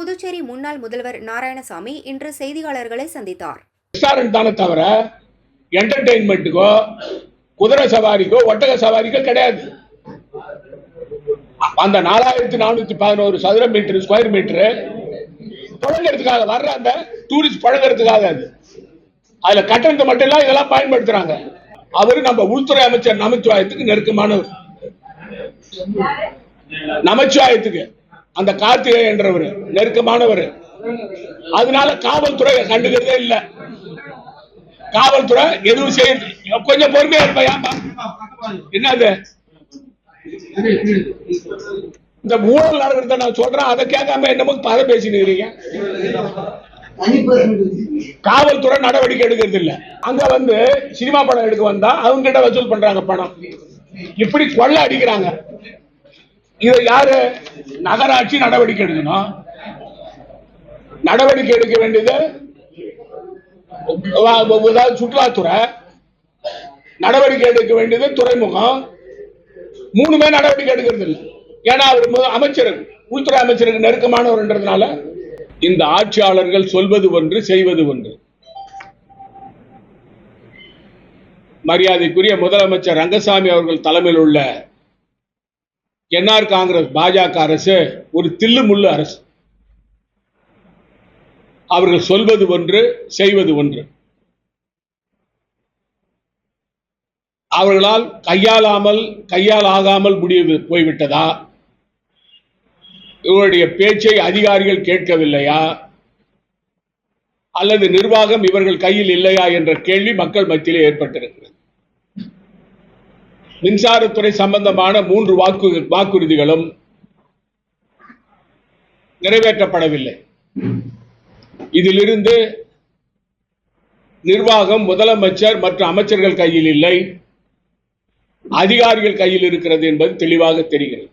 புதுச்சேரி முன்னாள் முதல்வர் நாராயணசாமி இன்று செய்தியாளர்களை சந்தித்தார். ரெஸ்டாரண்ட் தானே தவிர என்டர்டெயின்மெண்ட்டுக்கோ குதிரை சவாரிக்கோ ஒட்டக சவாரிக்கோ கிடையாது. அந்த நாலாயிரத்தி நானூத்தி பதினோரு சதுர மீட்டர் ஸ்கொயர் மீட்டர் பழங்கிறதுக்காக வர்ற அந்த டூரிஸ்ட் பழங்கிறதுக்காக அது. அதுல கட்டணத்தை மட்டும் இல்ல இதெல்லாம் பயன்படுத்துறாங்க. அவரு நம்ம உள்துறை அமைச்சர் நமச்சிவாயத்துக்கு நெருக்கமானவர் நமச்சிவாயத்துக்கு. அந்த கார்த்திகை என்றவர் நெருக்கமானவர். அதனால காவல்துறை கண்டுக்கிறதே இல்ல. காவல்துறை எதுவும் செய்ய கொஞ்சம் பொறுமையா இருப்பையா என்னது? இந்த ஊழல் நடக்கிறத நான் சொல்றேன். அதை கேட்காம என்னமோ பத பேசினுக்கிறீங்க. காவல்துறை நடவடிக்கை எடுக்கிறது இல்ல. அங்க வந்து சினிமா படம் எடுக்க வந்தா அவங்க கிட்ட வசூல் பண்றாங்க பணம். இப்படி கொள்ள அடிக்கிறாங்க. இதை யாரு நகராட்சி நடவடிக்கை எடுக்கணும்? நடவடிக்கை எடுக்க வேண்டியது சுற்றுலாத்துறை. நடவடிக்கை எடுக்க வேண்டியது துறைமுகம். மூணுமே நடவடிக்கை எடுக்கிறது இல்லை. ஏன்னா அவர் மு- அமைச்சர் உள்துறை அமைச்சருக்கு நெருக்கமானவர்ன்றதுனால இந்த ஆட்சியாளர்கள் சொல்வது ஒன்று செய்வது ஒன்று. மரியாதைக்குரிய முதலமைச்சர் ரங்கசாமி அவர்கள் தலைமையில் உள்ள என்ஆர் காங்கிரஸ் பாஜக அரசு ஒரு தில்லு முள்ளு அரசு. அவர்கள் சொல்வது ஒன்று செய்வது ஒன்று. அவர்களால் கையாளாமல் கையால் ஆகாமல் முடிவு போய்விட்டதா? இவருடைய பேச்சை அதிகாரிகள் கேட்கவில்லையா? அல்லது நிர்வாகம் இவர்கள் கையில் இல்லையா என்ற கேள்வி மக்கள் மத்தியிலே ஏற்பட்டிருக்கு. மின்சாரத்துறை சம்பந்தமான மூன்று வாக்கு வாக்குறுதிகளும் நிறைவேற்றப்படவில்லை. இதிலிருந்து நிர்வாகம் முதலமைச்சர் மற்றும் அமைச்சர்கள் கையில் இல்லை. அதிகாரிகள் கையில் இருக்கிறது என்பது தெளிவாக தெரிகிறது.